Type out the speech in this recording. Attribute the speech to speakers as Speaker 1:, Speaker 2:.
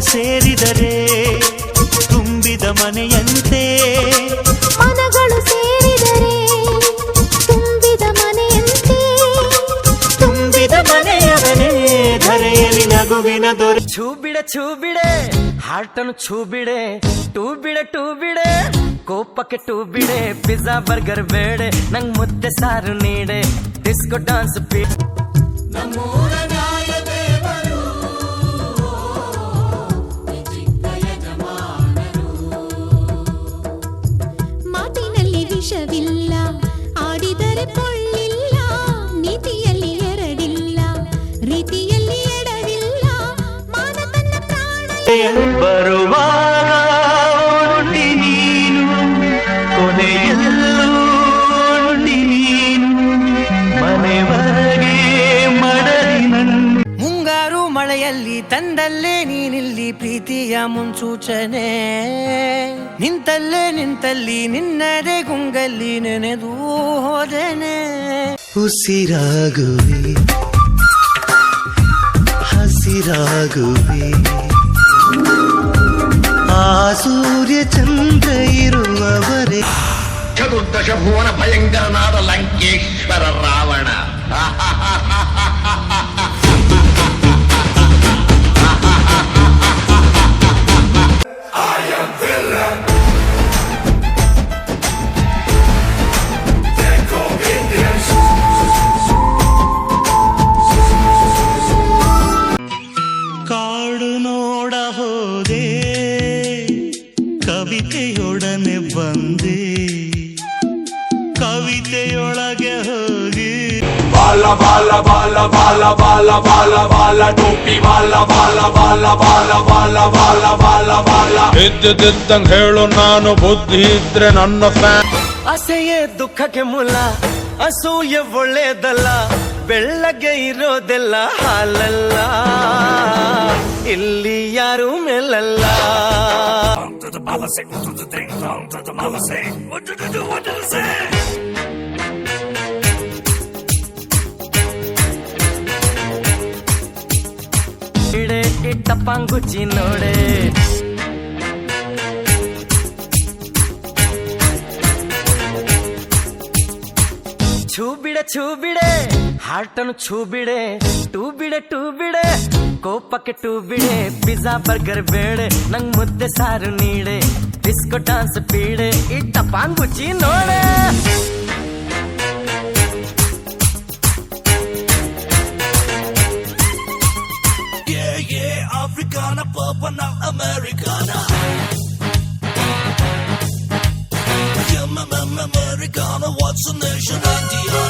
Speaker 1: ಸೇರಿದರೆ ತುಂಬಿದ ಮನೆಯಂತೆ.
Speaker 2: ಮನಗಳು ಸೇರಿದರೆ ತುಂಬಿದ ಮನೆಯಂತೆ.
Speaker 1: ತುಂಬಿದ ಮನೆಯವನೇ ಧರೆಯಲ್ಲಿ ನಗುವಿನ ದೊರೆ.
Speaker 3: ಛೂ ಬಿಡೆ ಛೂ ಬಿಡೆ ಹಾರ್ಟನ್ನು ಛೂ ಬಿಡೆ ಟೂ ಬಿಡೆ ಟೂ ಬಿಡೆ ಕೋಪಕ್ಕೆ ಟೂ ಬಿಡೆ ಪಿಜ್ಜಾ ಬರ್ಗರ್ ಬೇಡೆ ನಂಗೆ ಮುದ್ದೆ ಸಾರು ನೀಡೆ ಡಿಸ್ಕೋ ಡಾನ್ಸ್ ಬಿ ಮಾತಿನಲ್ಲಿ
Speaker 4: ಮಳೆಯಲ್ಲಿ ತಂದಲ್ಲೇ ನೀನಿಲ್ಲಿ ಪ್ರೀತಿಯ ಮುನ್ಸೂಚನೆ ನಿಂತಲ್ಲೇ ನಿಂತಲ್ಲಿ ನಿನ್ನದೇ ಗುಂಗಲ್ಲಿ ನೆನೆದು ಹೋದನೆ
Speaker 1: ಉಸಿರಾಗುವೆ ಹಸಿರಾಗುವೆ ಆ ಸೂರ್ಯ ಚಂದ್ರ ಇರುವವರೇ
Speaker 5: ಚತುರ್ದಶ ಭುವನ ಭಯಂಕರನಾದ ಲಂಕೇಶ್ವರ ರಾವಣ
Speaker 1: ಕವಿತೆಯೊಡನೆ ಬಂದೆ ಕವಿತೆಯೊಳಗೆ ಹೋಗಿ
Speaker 6: ಬಾಲ ಬಾಲ ಬಾಲ ಬಾಲ ಬಾಲ ಬಾಲ ಬಾಲ ಟೋಪಿ ಬಾಲ ಬಾಲ ಬಾಲ ಬಾಲ ಬಾಲ ಬಾಲ ಬಾಲ ಬಾಲ ಇದ್ದಿದ್ದಂಗ್ ಹೇಳು ನಾನು ಬುದ್ಧಿ ಇದ್ರೆ ನನ್ನ ಫ್ಯಾನ್
Speaker 3: ಅಸೆಯೇ ದುಃಖಕ್ಕೆ ಮೂಲ ಅಸೂಯೆ ಒಳ್ಳೇದಲ್ಲ ಬೆಳ್ಳಗೆ ಇರೋದೆಲ್ಲ ಹಾಲಲ್ಲ mama say? What did the ding dong? Did the mama say? What did it do? What did it say? ಇಡೆ ಇಟ್ಟ ಪಂಗುಚಿ ನೋಡೆ ಛೂ ಬಿಡೆ ಛೂ ಬಿಡೆ ಹಾರ್ಟನ್ನು ಛೂ ಬಿಡೆ ಟೂ ಬಿಡೆ ಟೂ ಬಿಡೆ ಕೋಪಕ್ಕೆ ಟೂ ಬಿಡೆ ಪಿಜ್ಜಾ ಬರ್ಗರ್ ಬೇಡೆ ನಂಗ್ ಮುದ್ದೆ ಸಾರು ನೀಡೆ ಡಿಸ್ಕೋ ಡಾನ್ಸ್ ಪೀಡೆ ಇಟ್ಟ ಪಾಂಗುಚಿ ನೋಡೆ
Speaker 7: Americana, what's the nation, Indiana?